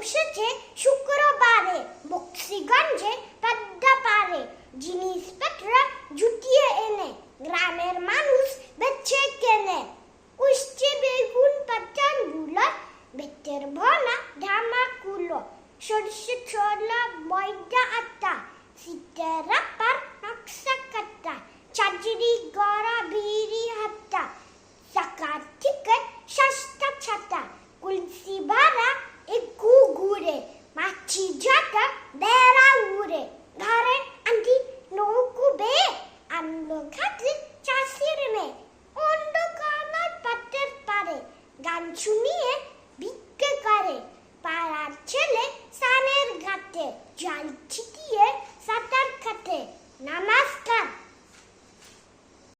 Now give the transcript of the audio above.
বসেছে শুক্রবারে, বক্সিগঞ্জে পারে জিনিসপত্র জুটিয়ে এনে, গ্রামের মানুষ বেচে কেনে। উচ্ছে বেগুন পাতানগুলো বেতের ভোলা ধামা কুলো সরষে ছোলা, ময়দা আটা সিটেরা Sara, there are ure. Garen anti no kube. Anno khatri chasire me. Ondo kanar patter pare. গান শুনিয়ে